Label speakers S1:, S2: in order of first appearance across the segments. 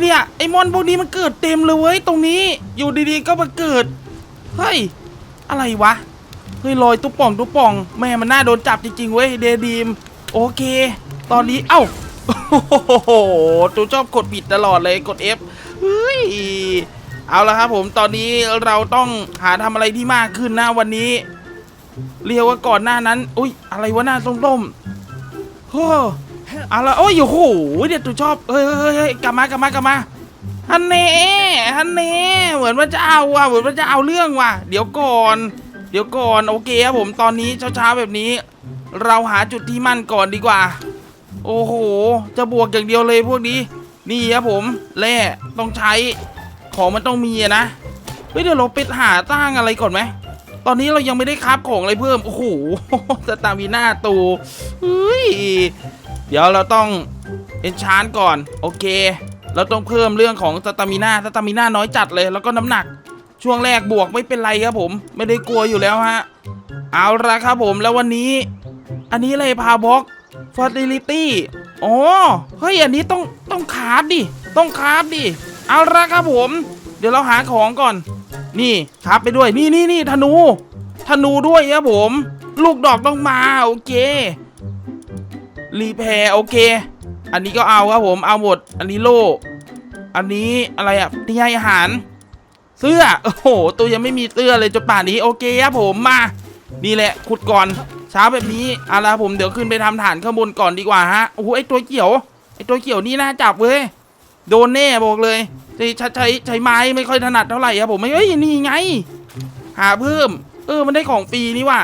S1: เนี่ย ไอ้มอนพวกนี้มันเกิดเต็มเลยเว้ยตรงนี้อยู่ดีๆก็มาเกิด เฮ้ย อะไรวะ เฮ้ยลอยตุ๊ป่องตุ๊ป่อง แม่มันน่าโดนจับจริงๆเว้ยเดดีม โอเค ตอนนี้เอ้าโอ้โหตูชอบกดปิดตลอดเลยกด F เฮ้ยเอาละครับผมตอนนี้เราต้องหาทำอะไรที่มากขึ้นนะวันนี้ เรียกว่าก่อนหน้านั้น อุ้ยอะไรวะหน้าส้มๆโอ้ เอาละโอ้ยโอ้โหเดี๋ยวตูชอบเฮ้ยเฮ้ยเฮ้ยกลับมากลับมากลับมาฮันเน่ฮันเน่เหมือนว่าจะเอาว่ะเหมือนว่าจะเอาเรื่องว่ะ เดี๋ยวก่อน เดี๋ยวก่อนโอเคครับผมตอนนี้เช้าๆแบบนี้ เราหาจุดที่มั่นก่อนดีกว่า โอ้โห จะบวกอย่างเดียวเลยพวกนี้ นี่ครับผมแร่ต้องใช้ของมันต้องมีนะเฮ้ยเดี๋ยวเราไปหาตั้งอะไรก่อนไหมตอนนี้เรายังไม่ได้คับของอะไรเพิ่ม โอ้โหสตามิน่าตูเฮ้ย เดี๋ยวเราต้องเอนชานก่อน โอเค เราต้องเพิ่มเรื่องของสตามิน่าสตามิน่าน้อยจัดเลย แล้วก็น้ำหนัก ช่วงแรกบวกไม่เป็นไรครับผม ไม่ได้กลัวอยู่แล้วฮะ เอาละครับผมแล้ววันนี้ อันนี้อะไรพาบ็อกฟอร์ติลิตี้อ๋อเฮ้ย อันนี้ต้องต้องคราฟดิ ต้องคราฟดิ เอาละครับผม เดี๋ยวเราหาของก่อน นี่คราฟไปด้วย นี่นี่นี่ธนู ธนูด้วยครับผม ลูกดอกต้องมา โอเค รีแพร์โอเค อันนี้ก็เอาครับผมเอาหมด อันนี้โล่อันนี้อะไรอะที่ให้อาหาร เสื้อ โอ้โห ตัวยังไม่มีเสื้อเลยจนป่านนี้ โอเคครับผมมานี่แหละขุดก่อนเช้าแบบนี้เอาละผมเดี๋ยวขึ้นไปทำฐานข้างบนก่อนดีกว่าฮะโอ้โหไอตัวเขียวไอตัวเขียวนี่น่าจับเว้ยโดนแน่บอกเลยใช้ใช้ใช้ไม้ไม่ค่อยถนัดเท่าไหร่ครับผมเฮ้ยนี่ไง หาเพิ่ม เออมันได้ของฟรีนี่ว่ะ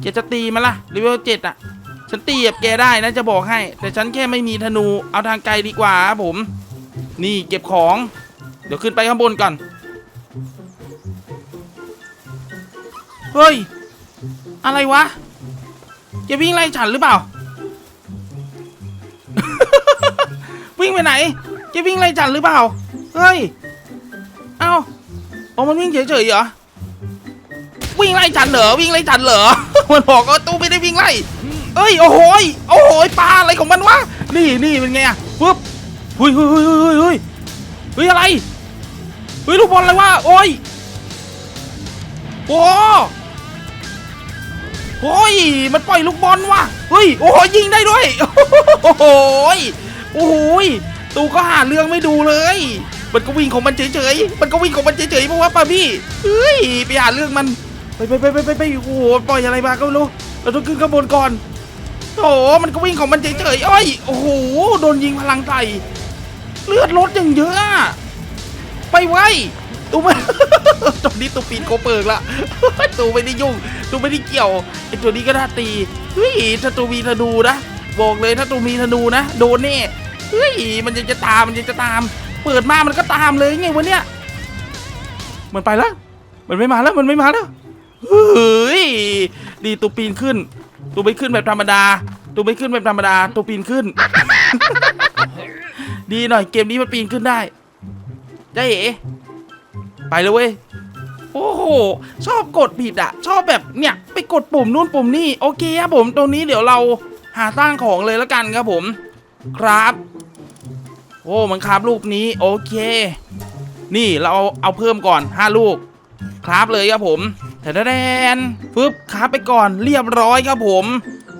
S1: แกจะตีมันละเลเวลเจ็ดอะ ฉันตีแบบแกได้นะจะบอกให้ แต่ฉันแค่ไม่มีธนูเอาทางไกลดีกว่าครับผม นี่เก็บของ เดี๋ยวขึ้นไปข้างบนก่อนเฮ้ย อะไรวะแกวิ่งไล่ฉันหรือเปล่า วิ่งไปไหนแกวิ่งไล่ฉันหรือเปล่า เฮ้ย เอ้าอ๋อมันวิ่งเฉยๆเหรอ วิ่งไล่ฉันเหรอ วิ่งไล่ฉันเหรอ มันบอกว่าตู้ไม่ได้วิ่งไล่ เอ้ยโอ้โหยโอ้โหยปลาอะไรของมันวะนี่นี่เป็นไงอะปึ๊บเฮ้ยเฮ้ยเฮ้ยเฮ้ยเฮ้ยเฮ้ยอะไรเฮ้ยลูกบอลอะไรวะโอ้ยโอ้โอ้ยมันปล่อยลูกบอลว่ะเฮ้ยโอ้โหยิงได้ด้วยโอ้โหยโอ้โหยตูก็หาเรื่องไม่ดูเลย มันก็วิ่งของมันเฉยๆมันก็วิ่งของมันเฉยๆเพราะว่าป่ะพี่เฮ้ยไปหาเรื่องมันไปไปไปไปไปไปโอ้โหปล่อยอะไรมาก็ไม่รู้เราต้องขึ้นข้างบนก่อน โอ้โหมันก็วิ่งของมันเฉยๆอ้อยโอ้โหโดนยิงพลังใส่เลือดลดอย่างเยอะไปไว้ตูไม่ตอนนี้ตูปีนโกเปิกละตูไม่ได้ยุ่งตูไม่ได้เกี่ยวไอตัวนี้ก็น่าตีเฮ้ยถ้าตูมีธนูนะบอกเลยถ้าตูมีธนูนะโดนแน่เฮ้ยมันยังจะตามมันยังจะตาม เปิดมามันก็ตามเลยไงวันเนี้ยมันไปแล้วมันไม่มาแล้วมันไม่มาแล้ว เฮ้ยดีตูปีนขึ้น ตูไม่ขึ้นแบบธรรมดา ตูไม่ขึ้นแบบธรรมดา ตูปีนขึ้น ดีหน่อยเกมนี้มันปีนขึ้นได้ได้เอ๋ไปเลยเว้ยโอ้โห ชอบกดผิดอะชอบแบบเนี่ยไปกดปุ่มนู่นปุ่มนี่โอเคครับผมตรงนี้เดี๋ยวเราหาสร้งของเลยแล้วกันครับผม ครับ โอ้มันครับลูกนี้โอเค นี่เราเอาเอาเพิ่มก่อน 5 ลูก ครับเลยครับผม แทนแทนปึ๊บครับไปก่อนเรียบร้อยครับผม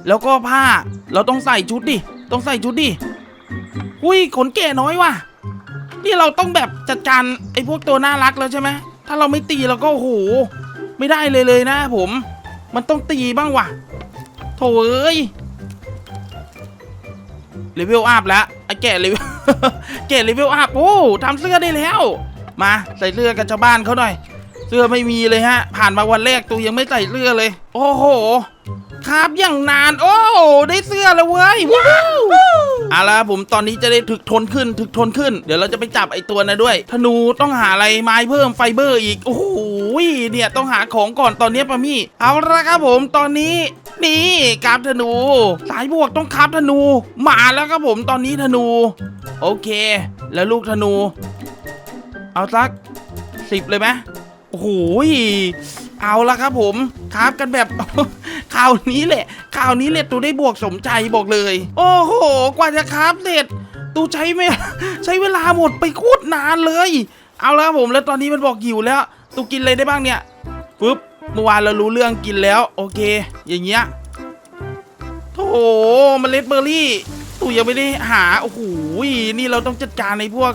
S1: แล้วก็ผ้าเราต้องใส่ชุดดิ ต้องใส่ชุดดิอุ้ยขนแก่น้อยว่ะ นี่เราต้องแบบจัดการไอ้พวกตัวน่ารักแล้วใช่ไหมถ้าเราไม่ตีเราก็โอ้โหไม่ได้เลยเลยนะผม มันต้องตีบ้างว่ะ โถเอ้ยเลเวลอัพแล้วไอ้แก่เลเวลแก่เลเวลอัพโอ้ทำเสื้อได้แล้ว มาใส่เสื้อกันชาวบ้านเขาหน่อย สื้อไม่มีเลยฮะ ผ่านมาวันแรกตัวยังไม่ใส่เสื้อเลย โอ้โหครับอย่างนาน โอ้ได้เสื้อแล้วเว้ยว้าวเอาละผมตอนนี้จะได้ถึกทนขึ้นถึกทนขึ้น เดี๋ยวเราจะไปจับไอตัวนะด้วย ธนูต้องหาอะไรไม้เพิ่มไฟเบอร์อีก โอ้โหเนี่ยต้องหาของก่อนตอนนี้ปะมี่ เอาละครับผมตอนนี้ นี่กราฟธนู สายบวกต้องคราฟธนู มาแล้วครับผมตอนนี้ธนู โอเค แล้วลูกธนู เอาสักสิบเลยไหม โอ้โหยเอาละครับผมคราฟกันแบบข่าวนี้แหละข่าวนี้แหละตัวได้บวกสมใจบอกเลย โอ้โห กว่าจะคราฟเสร็จตูใช้ไม่ใช้เวลาหมดไปโคตรนานเลย เอาละครับผมแล้วตอนนี้มันบอกหิวแล้วตูกินอะไรได้บ้างเนี่ยปึ๊บเมื่อวานเรารู้เรื่องกินแล้ว โอเค อย่างเงี้ยโอ้โหเมล็ดเบอร์รี่ตูยังไม่ได้หาโอ้โหนี่เราต้องจัดการในพวก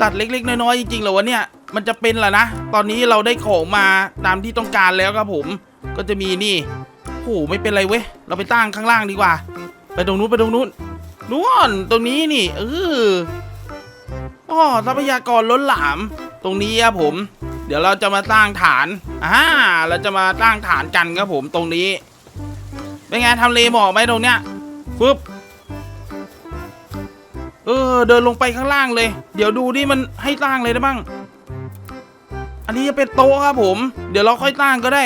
S1: สัตว์เล็ก ๆ น้อยๆจริงๆเหรอวะเนี่ยมันจะเป็นเหรอนะ ตอนนี้เราได้ของมาตามที่ต้องการแล้วครับผม ก็จะมีนี่โอ้ไม่เป็นไรเว้ย เราไปตั้งข้างล่างดีกว่า ไปตรงนู้นไปตรงนู้นนู่นตรงนี้นี่ เอออ๋อทรัพยากรล้นหลาม ตรงนี้ครับผม เดี๋ยวเราจะมาสร้างฐานอ่าเราจะมาสร้างฐานกันครับผมตรงนี้ เป็นไงทำเลเหมาะไหมตรงเนี้ยฟึบ เออ เดินลงไปข้างล่างเลย เดี๋ยวดูดิมันให้สร้างเลยได้บ้าง อันนี้จะเป็นโต๊ะครับผม เดี๋ยวเราค่อยสร้างก็ได้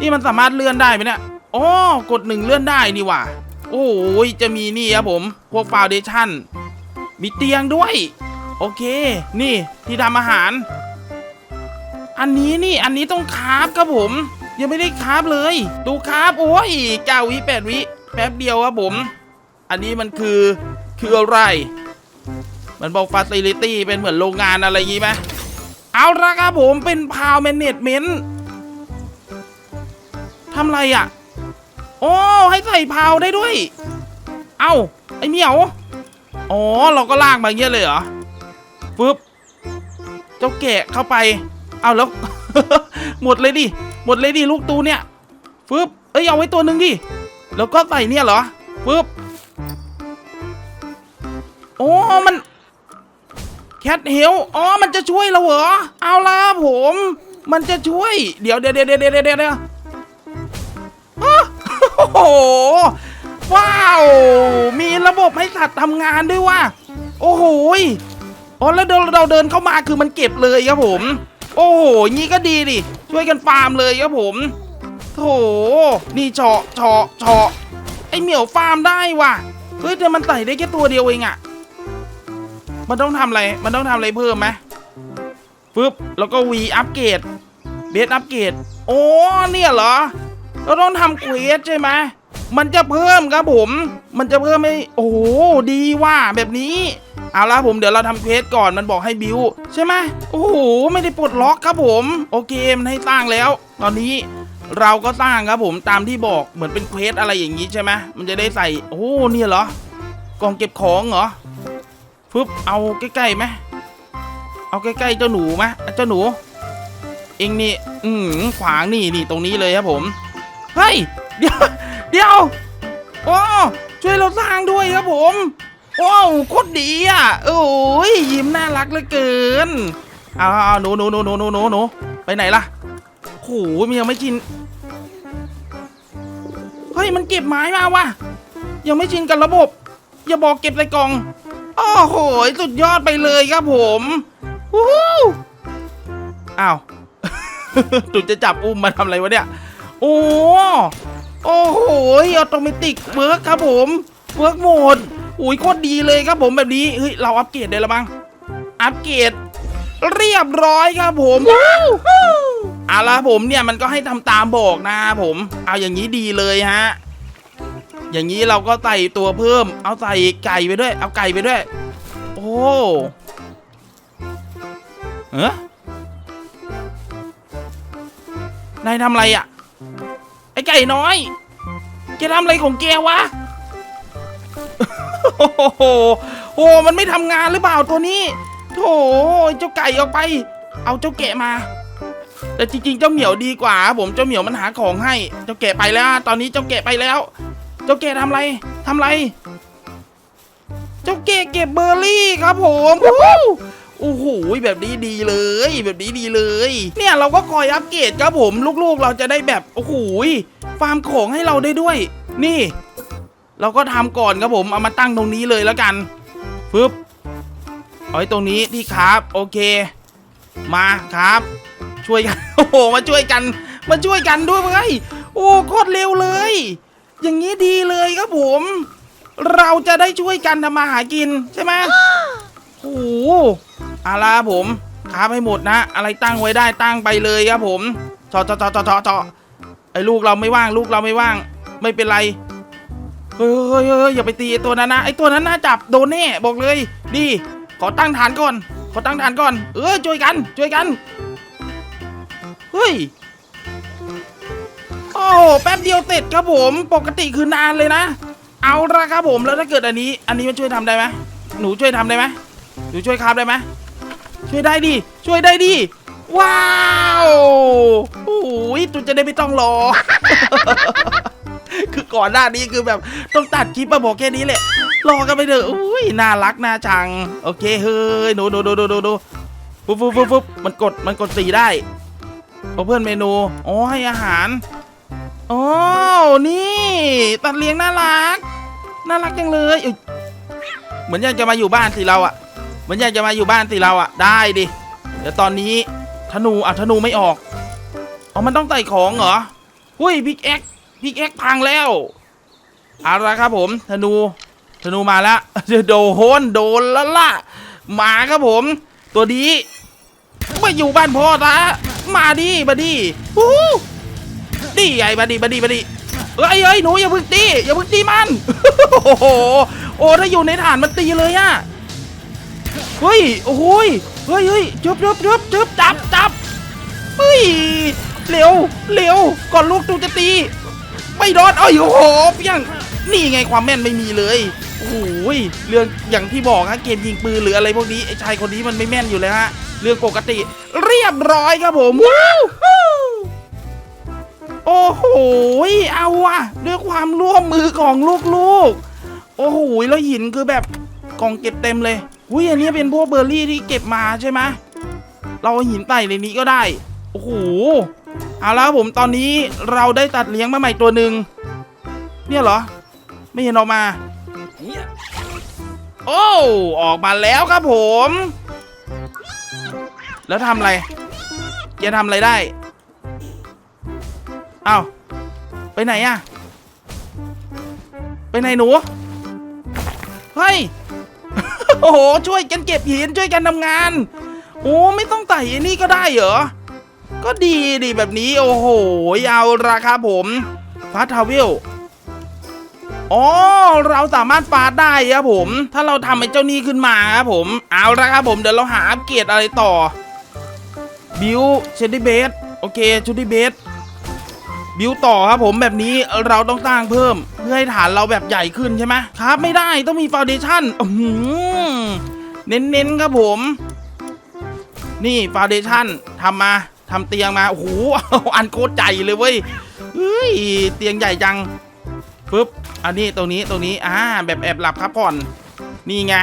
S1: นี่มันสามารถเลื่อนได้ไหมเนี่ยอ๋อกดหนึ่งเลื่อนได้นี่ว่าโอ้ยจะมีนี่ครับผม พวกฟาวเดชั่น มีเตียงด้วย โอเค นี่ที่ทำอาหาร อันนี้นี่อันนี้ต้องคาฟครับผม ยังไม่ได้คาฟเลยดูคาฟโอ้ยเก้าวิแปดวิแป๊บเดียวครับผม อันนี้มันคือคืออะไร มันบอกฟาซิลิตี้เป็นเหมือนโรงงานอะไรยี้ไหมเอาละครับผมเป็นพาวแมเนจเมนต์ทำไรอะ โอ้ ให้ใส่พาวได้ด้วย เอ้า ไอเหมียว อ๋อ เราก็ลากมาเงี้ยเลยเหรอฟึบเจ้าแกะเข้าไป เอาแล้ว หมดเลยดิ หมดเลยดิลูกตูเนี่ยฟึบเอ้ยเอาไว้ตัวหนึ่งดิ แล้วก็ใส่เนี่ยเหรอฟึบโอ้ มัน แคทเฮลอ๋อ มันจะช่วยเราเหรอ เอาล่ะผม มันจะช่วย เดี๋ยวเดี๋ยวเดี๋ยวเดี๋ยวเดี๋ยวเดี๋ยวโอ้โห ว้าว มีระบบให้สัตว์ทำงานด้วยว่ะโอ้โหอ๋อแล้วเราเราเดินเข้ามาคือมันเก็บเลยครับผม โอ้โหงี้ก็ดีดิ ช่วยกันฟาร์มเลยครับผมโถนี่เฉาะเฉาะเฉาะไอเหมียวฟาร์มได้ว่ะ เฮ้ยแต่มันไต่ได้แค่ตัวเดียวเองอะ มันต้องทำอะไร มันต้องทำอะไรเพิ่มไหมปึ๊บ แล้วก็วีอัปเกรดเบสอัปเกรดโอ้เนี่ยเหรอ เราต้องทำเควสใช่ไหมมันจะเพิ่มครับผม มันจะเพิ่มให้โอ้โห ดีว่าแบบนี้ เอาละผมเดี๋ยวเราทำเควสก่อน มันบอกให้บิวใช่ไหมโอ้โห ไม่ได้ปลดล็อกครับผม โอเค มันให้สร้งแล้ว ตอนนี้เราก็สร้างครับผมตามที่บอกเหมือนเป็นเควสอะไรอย่างนี้ใช่ไหมมันจะได้ใส่ โอ้เนี่ยเหรอกล่องเก็บของเหรอ ฟึบเอาใกล้ๆไหมเอาใกล้ๆเจ้าหนูไหมเจ้าหนู เองนี่ อืมขวางนี่นี่ตรงนี้เลยครับผมเฮ้ยเดี๋ยวเดี๋ยวโอ้ช่วยเราสร้างด้วยครับผมโอ้โคตรดีอะโอ้ยยิ้มน่ารักเหลือเกินเอาเอาหนูหนูหนูหนูหนูหนูหนูไปไหนล่ะโหมันยังไม่ชินเฮ้ยมันเก็บไม้มาวะยังไม่ชินกับระบบ อย่าบอกเก็บใส่กล่อง โอ้โหสุดยอดไปเลยครับผมวู้ฮู้อ้าวตุนจะจับอุ้มมาทำอะไรวะเนี่ย โอ้โอ้โหออโตเมติกเวิร์กครับผมเวิร์กโหมดอุ้ยโคตรดีเลยครับผมแบบนี้เฮ้ยเราอัปเกรดได้แล้วมั้งอัปเกรดเรียบร้อยครับผมเอาละผมเนี่ยมันก็ให้ทำตามบอกนะครับผม เอาอย่างนี้ดีเลยฮะ อย่างนี้เราก็ใส่ตัวเพิ่ม เอาใส่ไก่ไปด้วย เอาไก่ไปด้วย โอ้เออนายทำอะไรอะ ไอ้ไก่น้อยแกทำอะไรของแกวะ โอ้โหโอ้มันไม่ทำงานหรือเปล่าตัวนี้โถเจ้าไก่ออกไป เอาเจ้าแกะมา แต่จริงๆ เจ้าเหมียวดีกว่า ผมเจ้าเหมียวมันหาของให้ เจ้าแกะไปแล้ว ตอนนี้เจ้าแกะไปแล้ว เจ้าแกะทำไรทำไร เจ้าแกะเก็บเบอร์รี่ครับผมโอ้โหแบบนี้ดีเลย แบบนี้ดีเลย เนี่ยเราก็คอยอัปเกรดครับผมลูกๆ เราจะได้แบบโอ้โหฟาร์มของให้เราได้ด้วย นี่ เราก็ทำก่อนครับผมเอามาตั้งตรงนี้เลยแล้วกันฟึบเอาไว้ตรงนี้ที่ครับโอเค มาครับ ช่วยกันโอ้โหมาช่วยกัน มาช่วยกันด้วยเว้ยโอ้โคตรเร็วเลย อย่างนี้ดีเลยครับผม เราจะได้ช่วยกันทำมาหากินใช่ไหมโอ้โหอาล่ะครับผมค้าให้หมดนะ อะไรตั้งไว้ได้ตั้งไปเลยครับผมจอจอจอจอจอจอไอ้ลูกเราไม่ว่าง ลูกเราไม่ว่าง ไม่เป็นไรเฮ้ยเฮ้ยเฮ้ยอย่าไปตีตัวนั้นนะไอ้ตัวนั้นน่าจับโดนแน่บอกเลย ดีขอตั้งฐานก่อน ขอตั้งฐานก่อน เออช่วยกันช่วยกัน เฮ้ย แป๊บเดียวเสร็จครับผม ปกติคือนานเลยนะ เอาละครับผมแล้วถ้าเกิดอันนี้ อันนี้มันช่วยทำได้ไหมหนูช่วยทำได้ไหมหนูช่วยคราบได้ไหมช่วยได้ดิช่วยได้ดิว้าวโอ้ยตูจะได้ไม่ต้องรอ คือก่อนหน้านี้คือแบบต้องตัดคลิปมาบอกแค่นี้แหละรอกันไปเถอะอุ้ยน่ารักน่าชัง โอเคเฮ้ยหนูดูดูดูดูดูฟุ๊บฟุ๊บฟุบฟุบมันกดมันกดสีได้โอเพื่อนเมนูอ๋อให้อาหาร โอ๋อนี่ตัดเลี้ยงน่ารัก น่ารักจังเลยเอ้ยเหมือนอยากจะมาอยู่บ้านสิเราอะเหมือนอยากจะมาอยู่บ้านสิเราอะได้ดิเดี๋ยวตอนนี้ธนูอะธนูไม่ออกอ๋อมันต้องใส่ของเหรอหุ้ยพิกแอ็กพิกแอ็กพังแล้วเอาละครับผมธนูธนูมาแล้วโดนโดนแล้วล่ะมาครับผม ตัวดีมาอยู่บ้านพ่อตามาดิมาดิฮู้ ดีไอ้มาดิมาดิมาดิเอ้ยเอ้ยหนูอย่าพึ่งตีอย่าพึ่งตีมัน โอ้โห โอ้ถ้าอยู่ในฐานมันตีเลยอะเฮ้ย โอ้โหเฮ้ยเฮ้ยจับจับจับจับจับจับเฮ้ย เร็ว เร็ว ก่อนลูกตูจะตี ไม่โดนเอ้ยโอ้โหเพียงนี่ไงความแม่นไม่มีเลยโอ้โหเรื่องอย่างที่บอกฮะเกมยิงปืนหรืออะไรพวกนี้ไอ้ชายคนนี้มันไม่แม่นอยู่แล้วฮะ เรื่องปกติ เรียบร้อยครับผมว้าว โอ้โหเอาว่ะ ด้วยความร่วมมือของลูกๆ โอ้โหแล้วหินคือแบบกล่องเก็บเต็มเลยอุ้ยอันนี้เป็นพวกเบอร์รี่ที่เก็บมาใช่ไหมเราหินใส่ในนี้ก็ได้ โอ้โหเอาแล้วผมตอนนี้เราได้ตัดเลี้ยงมาใหม่ตัวหนึ่งเนี่ยเหรอ ไม่เห็นออกมา โอ้ออกมาแล้วครับผม แล้วทำอะไรจะทำอะไรได้ อ้าไปไหนอะไปไหนหนูเฮ้ยโอ้โหช่วยกันเก็บหินช่วยกันทำงาน โอ้ไม่ต้องไต่อันนี้ก็ได้เหรอก็ดีดีแบบนี้โอ้โหเอาราคาผมฟาทาวเวลอ๋อเราสามารถฟาสได้ครับผม ถ้าเราทำไอ้เจ้านี้ขึ้นมาครับผม เอาละครับผมเดี๋ยวเราหาอัปเกรดอะไรต่อบิวเชนดี้เบสโอเคชูดี้เบส บิวต่อครับผมแบบนี้เราต้องตั้งเพิ่ม เพื่อให้ฐานเราแบบใหญ่ขึ้นใช่ไหมครับไม่ได้ต้องมีฟาวเดชั่นเน้นๆครับผม นี่ฟาวเดชั่นทำมาทำเตียงมา โอ้โหอันโคตรใหญ่เลยเว้ยเฮ้ยเตียงใหญ่จังปึ๊บอันนี้ตรงนี้ตรงนี้อ่าแบบแอบหลับครับผ่อน นี่ไง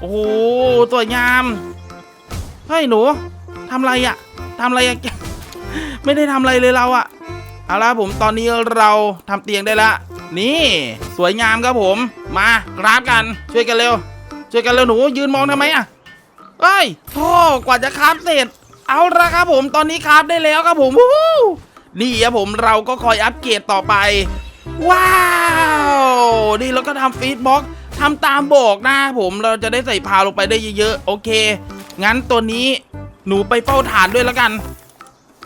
S1: โอ้โหสวยงามเฮ้ยหนูทำอะไรอะทำอะไรอะไม่ได้ทำอะไรเลยเราอะ เอาละผมตอนนี้เราทำเตียงได้ละ นี่ สวยงามครับผม มากราฟกันช่วยกันเร็ว ช่วยกันเร็วหนูยืนมองทำไมอะเอ้ยโอ้กว่าจะคราฟเสร็จ เอาละครับผมตอนนี้คราฟได้แล้วครับผมวู้นี่ครับผมเราก็คอยอัปเกรดต่อไป ว้าวนี่เราก็ทำฟีดบ็อกทำตามบอกนะผมเราจะได้ใส่พาลงไปได้เยอะๆโอเค งั้นตัวนี้หนูไปเฝ้าฐานด้วยแล้วกัน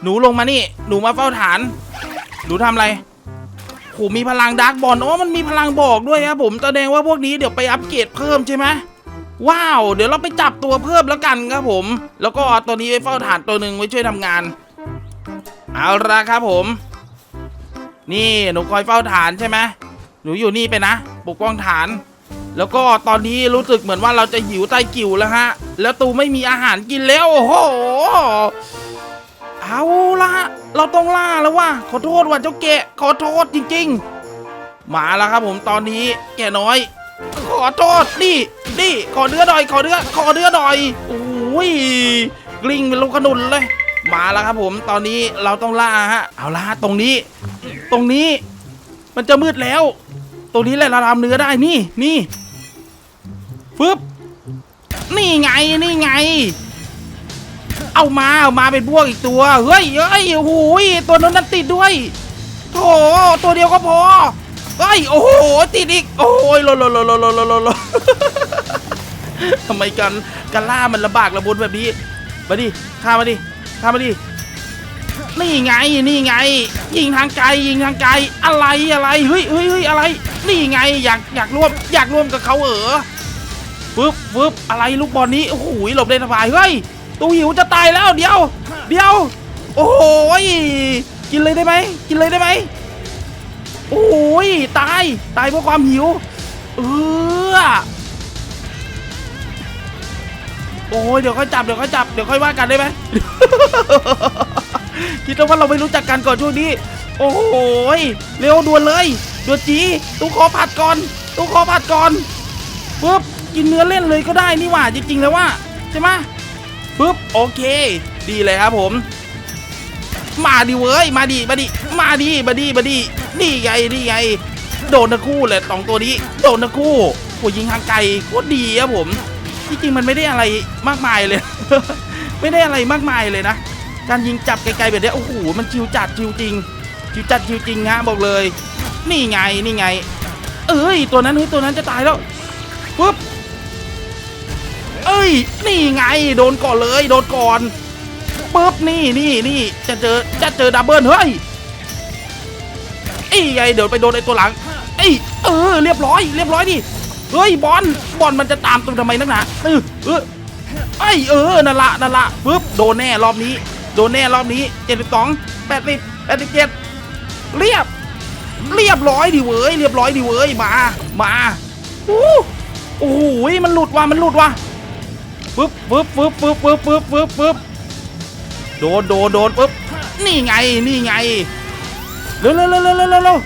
S1: หนูลงมานี่ หนูมาเฝ้าฐาน หนูทำอะไรโหมีพลังดาร์กบอลโอ้มันมีพลังบอกด้วยครับผมแสดงว่าพวกนี้เดี๋ยวไปอัปเกรดเพิ่มใช่ไหมว้าว เดี๋ยวเราไปจับตัวเพิ่มแล้วกันครับผม แล้วก็เอาตัวนี้ไปเฝ้าฐานตัวหนึ่งไว้ช่วยทำงาน เอาละครับผม นี่หนูคอยเฝ้าฐานใช่ไหมหนูอยู่นี่ไปนะ ปกป้องฐาน แล้วก็ตอนนี้รู้สึกเหมือนว่าเราจะหิวใต้กิ่วแล้วฮะ แล้วตูไม่มีอาหารกินแล้วโอ้โห เอาละเราต้องล่าแล้วว่ะขอโทษว่ะเจ้าแกะขอโทษจริง ๆ มาแล้วครับผมตอนนี้แกะน้อย ขอโทษนี่นี่ขอเนื้อหน่อย ขอเนื้อขอเนื้อหน่อยโอ้ยกลิ้งเป็นลูกขนุนเลย มาแล้วครับผมตอนนี้เราต้องล่าฮะเอาล่าตรงนี้ ตรงนี้ มันจะมืดแล้ว ตรงนี้แหละเราทำเนื้อได้นี่นี่ฟึบนี่ไงนี่ไง เอามาเอามาเป็นพวกอีกตัว เฮ้ยเฮ้ยโอ้โหตัวนั้นนั่นติดด้วยโถตัวเดียวก็พอเฮ้ยโอ้โหติดอีกโอ้ยโลโลโลโลโลโลโทำไมกันกันล่ามันลำบากระบุนแบบนี้มาดิฆ่ามาดิฆ่ามาดินี่ไงนี่ไง ยิงทางไกลยิงทางไกลอะไรอะไรเฮ้ยเฮ้ยเฮ้ยอะไร นี่ไงอยากอยากร่วมอยากร่วมกับเขาเออปึ๊บปึ๊บอะไรลูกบอลนี้โอ้โหหลบได้สบายเฮ้ย ตูหิวจะตายแล้วเดี๋ยว เดี๋ยว โอ้โหยกินเลยได้ไหมกินเลยได้ไหมโอ้ยตายตายเพราะความหิวเออโอ้ยเดี๋ยวค่อยจับเดี๋ยวค่อยจับเดี๋ยวค่อยว่ากันได้ไหมคิดว่าเราไม่รู้จักกันก่อนช่วงนี้ โอ้โหยเร็วด่วนเลยด่วนจีตู้คอผัดก่อนตู้คอผัดก่อนปุ๊บกินเนื้อเล่นเลยก็ได้นี่หว่าจริงๆแล้วว่าใช่ไหม ปุ๊บโอเค ดีเลยครับผม มาดิเว้ยมาดิมาดิมาดิมาดิมาดินี่ไงนี่ไง โดนทั้งคู่เลยสองตัวนี้ โดนทั้งคู่โหยิงทางไกลโคตรดีครับผมที่จริงมันไม่ได้อะไรมากมายเลย ไม่ได้อะไรมากมายเลยนะ การยิงจับไกลๆแบบนี้โอ้โหมันจิวจัดจิวจริงจิวจัดจิวจริงฮะบอกเลย นี่ไงนี่ไง เอ้ยตัวนั้นเฮ้ยตัวนั้นจะตายแล้วปุ๊บ้ย นี่ไง โดนก่อนเลย โดนก่อนปุ๊บนี่นี่นี่จะเจอจะเจอดับเบิลเฮ้ยไอ้ไงเดี๋ยวไปโดนไอ้ตัวหลังไอ้เออเรียบร้อย เรียบร้อยดิเฮ้ยบอลบอลมันจะตามตัวทำไมนักหนาเออเออไอ้เออนั่นละนั่นละปึ๊บโดนแน่รอบนี้ โดนแน่รอบนี้เจ็ดสิบสองแปดสิบแปดสิบเจ็ดเรียบ เรียบร้อยดิเว้ยเรียบร้อยดิเว้ยมามาโอ้โหมันหลุดว่ะมันหลุดว่ะ ปึ๊บปึ๊บปึ๊บปึ๊บปึ๊บปึ๊บปึ๊บปึ๊บโดนโดนโดนปึ๊บนี่ไงนี่ไงเร็วเร็วเร็วเร็วเร็วเร็ว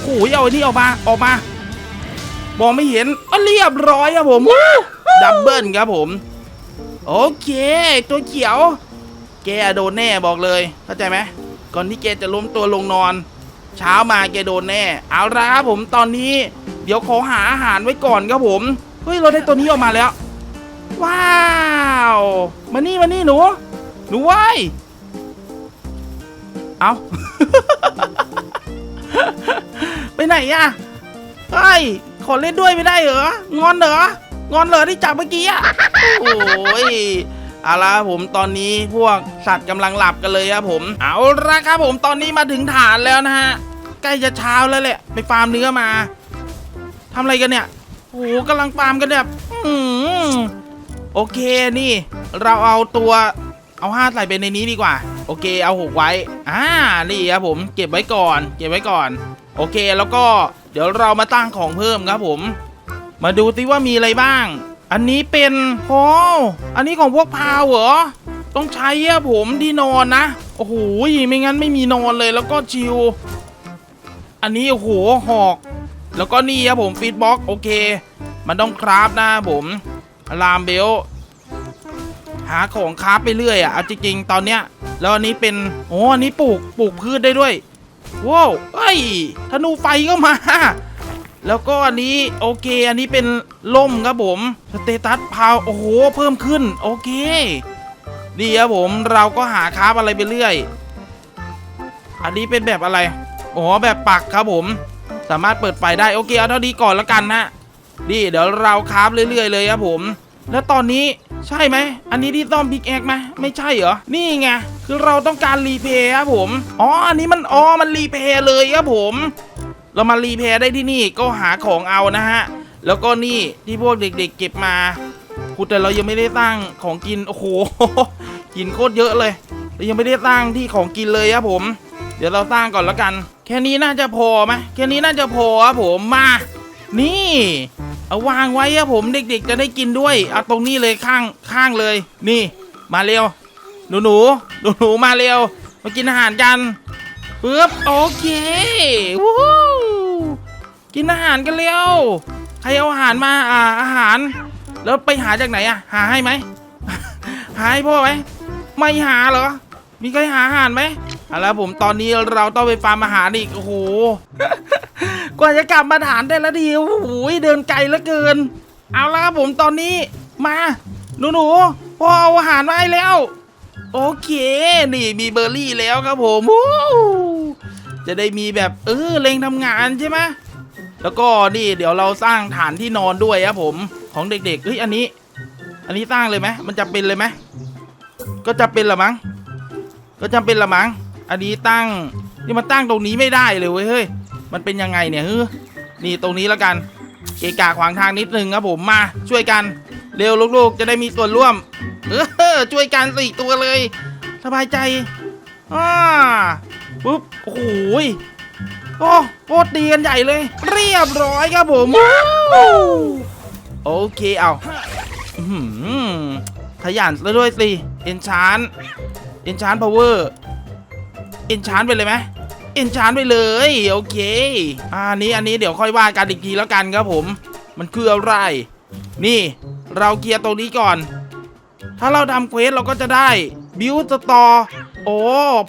S1: โอ้ยเอาไอ้นี่ออกมาออกมามองไม่เห็นอะเรียบร้อยครับผมดับเบิลครับผม โอเค ตัวเขียว แกโดนแน่บอกเลย เข้าใจไหมก่อนที่แกจะล้มตัวลงนอน เช้ามาแกโดนแน่ เอาละครับผมตอนนี้ เดี๋ยวขอหาอาหารไว้ก่อนครับผม เฮ้ย เราได้ตัวนี้ออกมาแล้ว ว้าวมานี่มานี่หนู หนูไว้ยเอาไปไหนอะเฮ้ยขอเล่นด้วยไม่ได้เหรอ งอนเหรอ งอนเหรอที่จับเมื่อกี้อะโอ้ยเอาละผมตอนนี้พวกสัตว์กำลังหลับกันเลยครับผม เอาละครับผมตอนนี้มาถึงฐานแล้วนะฮะ ใกล้จะเช้าแล้วแหละ ไปฟาร์มเนื้อมาทำอะไรกันเนี่ย โอ้โหกำลังฟาร์มกันแบบอืม โอเคนี่ เราเอาตัวเอาห้าใส่ไปในนี้ดีกว่า โอเคเอาหกไว้อ่านี่ครับผมเก็บไว้ก่อน เก็บไว้ก่อน โอเคแล้วก็เดี๋ยวเรามาตั้งของเพิ่มครับผม มาดูซิว่ามีอะไรบ้าง อันนี้เป็นโอ้อันนี้ของพวกพาวเหรอต้องใช้อะผมที่นอนนะโอ้โหไม่งั้นไม่มีนอนเลยแล้วก็ชิลอันนี้โอ้โหหอก แล้วก็นี่ครับผมฟีดบ็อกโอเค มันต้องคราฟนะผม อลามเบล หาของคราไปเรื่อยอะเอาจริงๆตอนเนี้ย แล้วอันนี้เป็นโอ้อันนี้ปลูกปลูกพืชได้ด้วยว้าวเฮ้ยธนูไฟก็มา แล้วก็อันนี้โอเค อันนี้เป็นล่มครับผมสเตตัสพาวโอ้โหเพิ่มขึ้น โอเคดีครับผมเราก็หาคราอะไรไปเรื่อย อันนี้เป็นแบบอะไร อ๋อแบบปักครับผม สามารถเปิดไฟได้โอเคเอาเท่านี้ก่อนแล้วกันนะ ดีเดี๋ยวเราคราฟเรื่อยๆเลยครับผม แล้วตอนนี้ใช่ไหม อันนี้ที่ซ่อมพิกแอกไหมไม่ใช่เหรอ นี่ไง คือเราต้องการรีเพย์ครับผม อ๋อ อันนี้มัน อ๋อ มันรีเพย์เลยครับผม เรามารีเพย์ได้ที่นี่ก็หาของเอานะฮะ แล้วก็นี่ที่พวกเด็กๆเก็บมาพูดแต่เรายังไม่ได้ตั้งของกิน โอ้โห กินโคตรเยอะเลยเรายังไม่ได้ตั้งที่ของกินเลยครับผม เดี๋ยวเราสร้างก่อนแล้วกัน แค่นี้น่าจะพอไหมแค่นี้น่าจะพอครับผม มา นี่ เอาวางไว้ครับผมเด็กๆ จะได้กินด้วยเอาตรงนี้เลยข้างข้างเลย นี่ มาเร็วหนูหนูหนูหนูมาเร็ว มากินอาหารกันปึ๊บโอเควู้ฮู้กินอาหารกันเร็วใครเอาอาหารมาอ่าอาหาร แล้วไปหาจากไหนอะหาให้ไหมหาให้พ่อไหมไม่หาเหรอ มีใครหาอาหารไหม เอาละผมตอนนี้เราต้องไปฟาร์มอาหารอีกโอ้โหกว่าจะกลับมาฐานได้ละดีโอ้โหเดินไกลเหลือเกิน เอาละครับผมตอนนี้มาหนูหนูๆพอเอาอาหารมาให้แล้ว โอเค นี่มีเบอร์รี่แล้วครับผมจะได้มีแบบเออเล็งทำงานใช่ไหมแล้วก็นี่เดี๋ยวเราสร้างฐานที่นอนด้วยครับผมของเด็กๆเฮ้ยอันนี้ อันนี้สร้างเลยไหมมันจะเป็นเลยไหมก็จะเป็นเหรอมั้งก็จำเป็นละมั้ง อันนี้ตั้งนี่มันตั้งตรงนี้ไม่ได้เลยเว้ยเฮ้ยมันเป็นยังไงเนี่ยเฮ้ยนี่ตรงนี้แล้วกันเกะกะขวางทางนิดนึงครับผมมาช่วยกันเร็วลูกๆ จะได้มีส่วนร่วม เออช่วยกันสี่ตัวเลย สบายใจอ่าปุ๊บโอ้โหยโอ้โคตรดีกันใหญ่เลย เรียบร้อยครับผมโอเคเอาขยันซะด้วยสิเอนชานเอนชานพาวเวอร์ เอนชานไปเลยไหมเอนชานไปเลยโอเคอันนี้อันนี้เดี๋ยวค่อยว่ากันอีกทีแล้วกันครับผม มันคืออะไร นี่ เราเคลียร์ตรงนี้ก่อน ถ้าเราทำเควสเราก็จะได้บิวสตอโอ้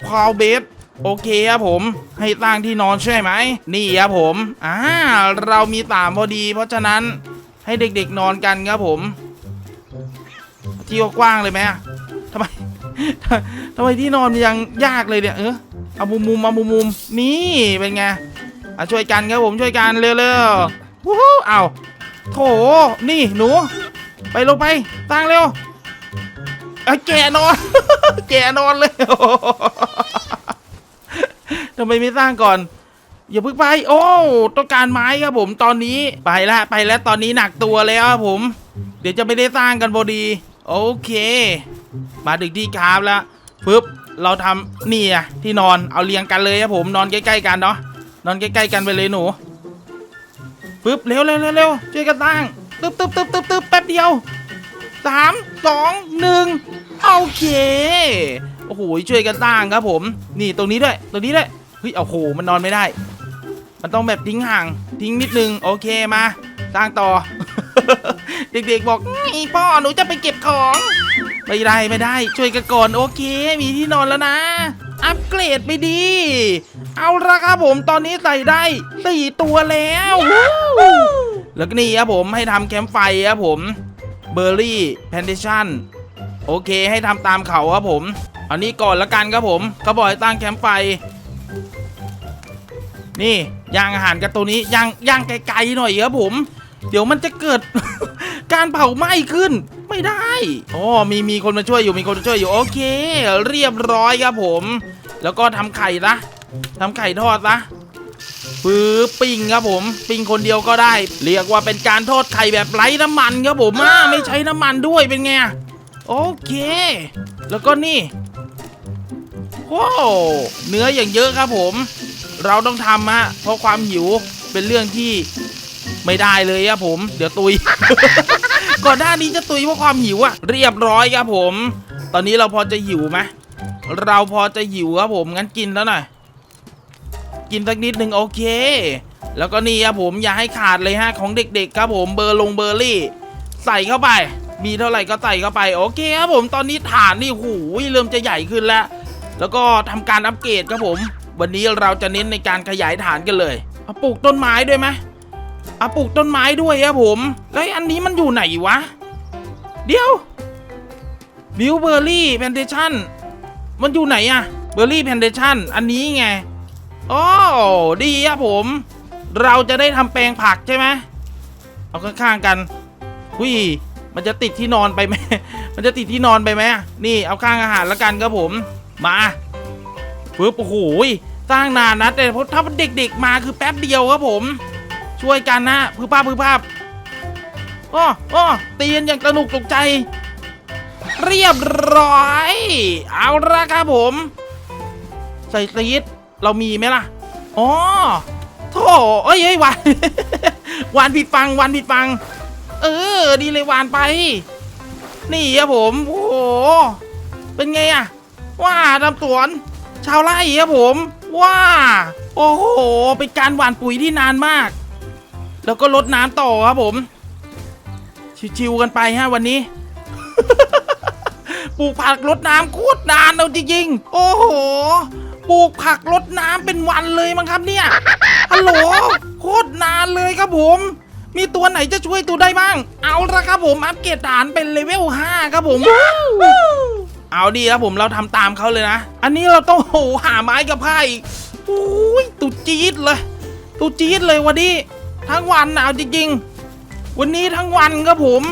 S1: พาวเบสโอเคครับผม ให้ตั้งที่นอนใช่ไหม นี่ครับผม อ่า เรามีสามพอดี เพราะฉะนั้นให้เด็กๆนอนกันครับผม ที่กว้างเลยไหมทำไมทำไมที่นอนมันยังยากเลยเนี่ยเออ เอามุมมุมๆเอามุมมุมนี่เป็นไงอะช่วยกันครับผมช่วยกันเร็วๆวู้ฮู้เอาโถนี่หนู ไปลงไปตั้งเร็วแกนอน แกนอนเลยทำไมไม่สร้างก่อน อย่าเพิ่งไป โอ้ต้องการไม้ครับผมตอนนี้ไปแล้วไปแล้วตอนนี้หนักตัวแล้วครับผม เดี๋ยวจะไม่ได้สร้างกันพอดี โอเค มาถึงที่คราฟแล้วปึ๊บ เราทำนี่อะที่นอนเอาเรียงกันเลยครับผมนอนใกล้ๆกันเนาะนอนใกล้ๆกันไปเลยหนูปึ๊บเร็วเร็วเร็วเร็วช่วยกันสร้งตึ๊บตึ๊บตึ๊บตึ๊บตึ๊บแป๊บเดียวสามสองหนึ่งโอเคโอ้โหช่วยกันสร้งครับผม นี่ตรงนี้ด้วยตรงนี้ด้วยเฮ้ยโอ้โหมันนอนไม่ได้ มันต้องแบบทิ้งห่างทิ้งนิดนึงโอเคมาสร้งต่อ เด็กๆบอกพ่อหนูจะไปเก็บของ ไม่ได้ไม่ได้ ช่วยกันก่อนโอเค มีที่นอนแล้วนะ อัปเกรดไปดี เอาละครับผมตอนนี้ใส่ได้สี่ตัวแล้วแล้วก็นี่ครับผมให้ทำแคมป์ไฟครับผมเบอร์รี่แพนเทชันโอเคให้ทำตามเขาครับผมอันนี้ก่อนละกันครับผมเขาบอกให้ตั้งแคมป์ไฟ นี่ย่างอาหารกันตัวนี้ย่างย่างไกลๆหน่อยครับผม เดี๋ยวมันจะเกิด การเผาไหม้ขึ้น ไม่ได้อ๋อมีมีคนมาช่วยอยู่มีคนมาช่วยอยู่โอเค เรียบร้อยครับผม แล้วก็ทำไข่ละทำไข่ทอดละปื้อปิ้งครับผมปิ้งคนเดียวก็ได้ เรียกว่าเป็นการทอดไข่แบบไร้น้ำมันครับผมอ่าไม่ใช้น้ำมันด้วยเป็นไงโอเค แล้วก็นี่ว้าวเนื้ออย่างเยอะครับผม เราต้องทำฮะเพราะความหิวเป็นเรื่องที่ ไม่ได้เลยครับผม เดี๋ยวตุย ก่อนหน้านี้จะตุยเพราะความหิวอะเรียบร้อยครับผม ตอนนี้เราพอจะหิวไหมเราพอจะหิวครับผมงั้นกินแล้วหน่อยกินสักนิดหนึ่งโอเค แล้วก็นี่ครับผมอย่าให้ขาดเลยฮะของเด็ก ๆ ครับผมเบอร์ลงเบอร์รี่ ใส่เข้าไป มีเท่าไหร่ก็ใส่เข้าไปโอเคครับผมตอนนี้ฐานนี่หูยเริ่มจะใหญ่ขึ้นแล้ว แล้วก็ทำการอัปเกรดครับผม วันนี้เราจะเน้นในการขยายฐานกันเลยเอาปลูกต้นไม้ด้วยไหม อาปลูกต้นไม้ด้วยครับผม แล้วอันนี้มันอยู่ไหนวะ เดี๋ยวบิวเบอร์รี่แพนเทชันมันอยู่ไหนอะเบอร์รี่แพนเทชันอันนี้ไงอ๋อดีครับผม เราจะได้ทำแปลงผักใช่ไหมเอาข้างๆกันหุยมันจะติดที่นอนไปไหมมันจะติดที่นอนไปไหมนี่เอาข้างอาหารแล้วกันครับผม มาปึ๊บโอ้โหยสร้างนานนะแต่ถ้าเด็กๆมาคือแป๊บเดียวครับผม ช่วยกันนะพื้นภาพพื้นภาพอ้ออ้อตีกันอย่างสนุกตกใจ เรียบร้อย เอาละครับผม ใส่ซีดเรามีไหมล่ะอ๋อโธ่เอ้ยเอ้ยวานวานผิดฟังวานผิดฟัง เออ ดีเลยวานไป นี่ครับผม โอ้โห เป็นไงอะว่าทำสวน ชาวไร่ครับผมว่าโอ้โห เป็นการหว่านปุ๋ยที่นานมาก แล้วก็ลดน้ำต่อครับผม ชิวๆกันไปฮะวันนี้ ปลูกผักลดน้ำโคตรนานเอาจริงๆโอ้โห ปลูกผักลดน้ำเป็นวันเลยมั้งครับเนี่ยฮัลโหลโคตรนานเลยครับผม มีตัวไหนจะช่วยตัวได้บ้าง เอาละครับผมอัปเกรดฐานเป็นเลเวล5ครับผมเอาดีครับผมเราทำตามเขาเลยนะ อันนี้เราต้องโหหาไม้กับผ้าอีกอุ้ยตุจี๊ดเลย ตุจี๊ดเลยวันนี้ ทั้งวันหนาวจริงๆ วันนี้ทั้งวันครับผม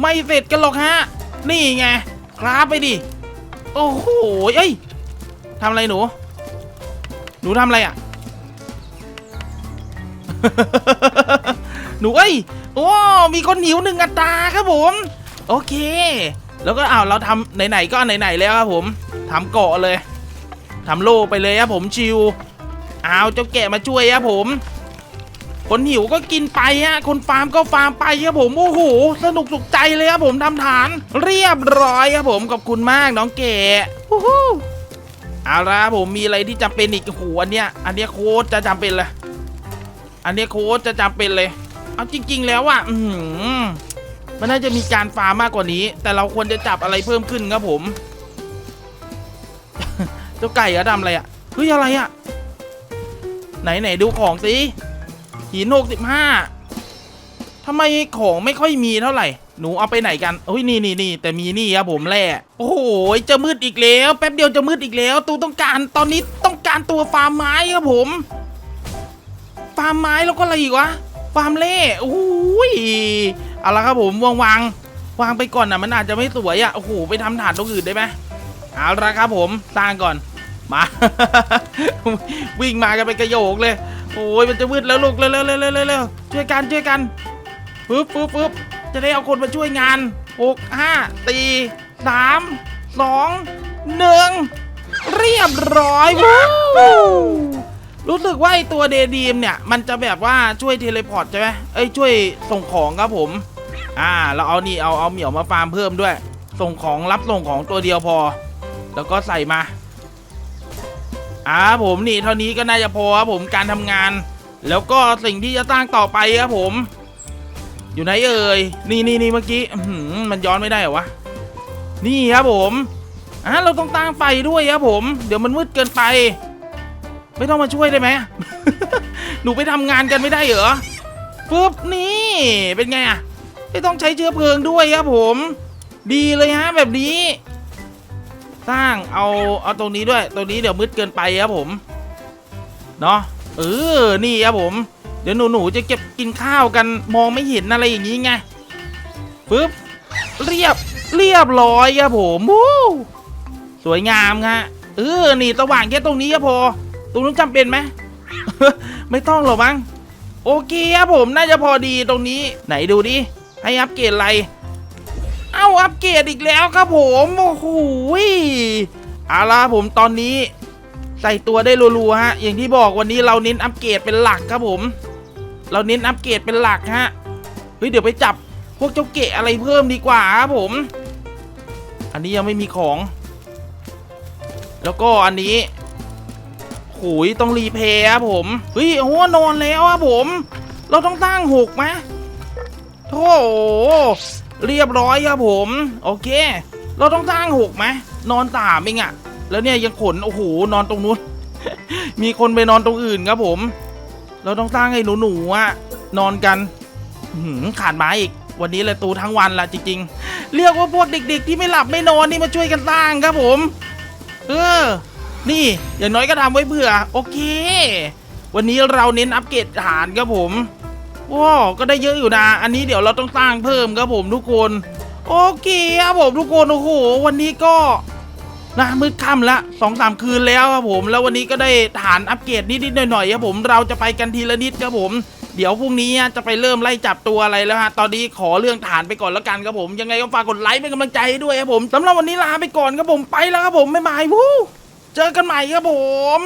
S1: ไม่เสร็จกันหรอกฮะ นี่ไงคราฟไปดิ โอ้โหเอ้ยทำอะไรหนู หนูทำอะไรอะ หนูเอ้ย โอ้ มีคนหิวหนึ่งอัตราครับผม โอเค แล้วก็อ้าวเราทำไหนๆก็ไหนๆแล้วครับผมทำเกาะเลยทำโล่ไปเลยครับผมชิวอ้าวเจ้าแกะมาช่วยครับผม คนหิวก็กินไปฮะ คนฟาร์มก็ฟาร์มไปครับผมโอ้โหสนุกสุขใจเลยครับผมทำฐาน เรียบร้อยครับผมขอบคุณมากน้องแกะฮู้ฮู้เอาละครับผมมีอะไรที่จำเป็นอีกโหอันเนี้ยอันเนี้ยโค้ดจะจำเป็นเลย อันเนี้ยโค้ดจะจำเป็นเลย เอาจริง ๆ แล้วอะอืมันน่าจะมีการฟาร์มมากกว่านี้ แต่เราควรจะจับอะไรเพิ่มขึ้นครับผม เจ้าไก่อะทำอะไรอะเฮ้ยอะไรอะไหนไหนดูของสิ หินหกสิบห้าทำไมของไม่ค่อยมีเท่าไหร่ หนูเอาไปไหนกันเฮ้ยนี่นี่นี่แต่มีนี่ครับผมแร่โอ้โหจะมืดอีกแล้ว แป๊บเดียวจะมืดอีกแล้ว ตูต้องการตอนนี้ต้องการตัวฟาร์มไม้ครับผม ฟาร์มไม้แล้วก็อะไรอีกวะ ฟาร์มเล่โอ้โหยเอาละครับผมวางวางวางไปก่อนนะมันอาจจะไม่สวยอะโอ้โหไปทำฐานตรงอื่นได้ไหมเอาละครับผมสร้างก่อน มา วิ่งมากันเป็นกระโยกเลย โอ้ยมันจะมืดแล้วลูกเร็วเร็วเร็วเร็วเร็วช่วยกันช่วยกันปึ๊บปึ๊บปึ๊บจะได้เอาคนมาช่วยงานหกห้าสี่สามสองหนึ่งเรียบร้อยวู้รู้สึกว่าไอตัวเดดีมเนี่ย มันจะแบบว่าช่วยเทเลพอร์ตใช่ไหมเอ้ยช่วยส่งของครับผม อ่า เราเอานี่เอาเอาเหมียวมาฟาร์มเพิ่มด้วย ส่งของรับส่งของตัวเดียวพอ แล้วก็ใส่มา อ่าผมนี่เท่านี้ก็น่าจะพอครับผมการทำงาน แล้วก็สิ่งที่จะสร้างต่อไปครับผม อยู่ไหนเอ่ยนี่นี่นี่เมื่อกี้หือมันย้อนไม่ได้เหรอวะนี่ครับผมอ่าเราต้องตั้งไฟด้วยครับผม เดี๋ยวมันมืดเกินไป ไม่ต้องมาช่วยได้ไหมหนูไปทำงานกันไม่ได้เหรอปุ๊บนี่เป็นไงอะไม่ต้องใช้เชื้อเพลิงด้วยครับผม ดีเลยฮะแบบนี้ สร้างเอาเอาตรงนี้ด้วย ตรงนี้เดี๋ยวมืดเกินไปครับผม เนาะเออ นี่ครับผม เดี๋ยวหนูหนูๆจะเก็บกินข้าวกันมองไม่เห็นอะไรอย่างนี้ไงปึ๊บเรียบเรียบร้อยครับผมวู้สวยงามฮะเออนี่สว่างแค่ตรงนี้ก็พอ ตรงนู้นจำเป็นไหมไม่ต้องหรอกมั้งโอเคครับผมน่าจะพอดีตรงนี้ ไหนดูดิให้อัปเกรดอะไร อัปเกรดอีกแล้วครับผมโอ้โหเอาล่ะผมตอนนี้ใส่ตัวได้รัวๆฮะ อย่างที่บอกวันนี้เราเน้นอัปเกรดเป็นหลักครับผม เราเน้นอัปเกรดเป็นหลักฮะเฮ้ยเดี๋ยวไปจับพวกเจ้าเกะอะไรเพิ่มดีกว่าครับผม อันนี้ยังไม่มีของ แล้วก็อันนี้โหยต้องรีเพย์ครับผมเฮ้ยโอ้โหนอนแล้วครับผม เราต้องตั้งหกไหมโธ่ เรียบร้อยครับผม โอเค เราต้องตั้งหกไหมนอนสามเองอะแล้วเนี่ยยังขนโอ้โหนอนตรงนู้น มีคนไปนอนตรงอื่นครับผม เราต้องตั้งให้หนูๆอะนอนกันหือขาดไม้อีก วันนี้เลยตูทั้งวันละจริงๆ เรียกว่าพวกเด็ก ๆ ที่ไม่หลับไม่นอนนี่มาช่วยกันสร้างครับผม เออ นี่อย่างน้อยก็ทำไว้เผื่อ โอเค วันนี้เราเน้นอัปเกรดฐานครับผม ว้าวก็ได้เยอะอยู่นะ อันนี้เดี๋ยวเราต้องสร้างเพิ่มครับผมทุกคน โอเคครับผมทุกคนโอ้โห วันนี้ก็นะมืดค่ำละสองสามคืนแล้วครับผม แล้ววันนี้ก็ได้ฐานอัปเกรดนิดๆหน่อยๆครับผมเราจะไปกันทีละนิดครับผม เดี๋ยวพรุ่งนี้จะไปเริ่มไล่จับตัวอะไรแล้วฮะตอนนี้ขอเรื่องฐานไปก่อนแล้วกันครับผมยังไงก็ฝากกดไลค์เป็นกำลังใจให้ด้วยครับผมสำหรับวันนี้ลาไปก่อนครับผมไปแล้วครับผมบ๊ายบายวู้เจอกันใหม่ครับผม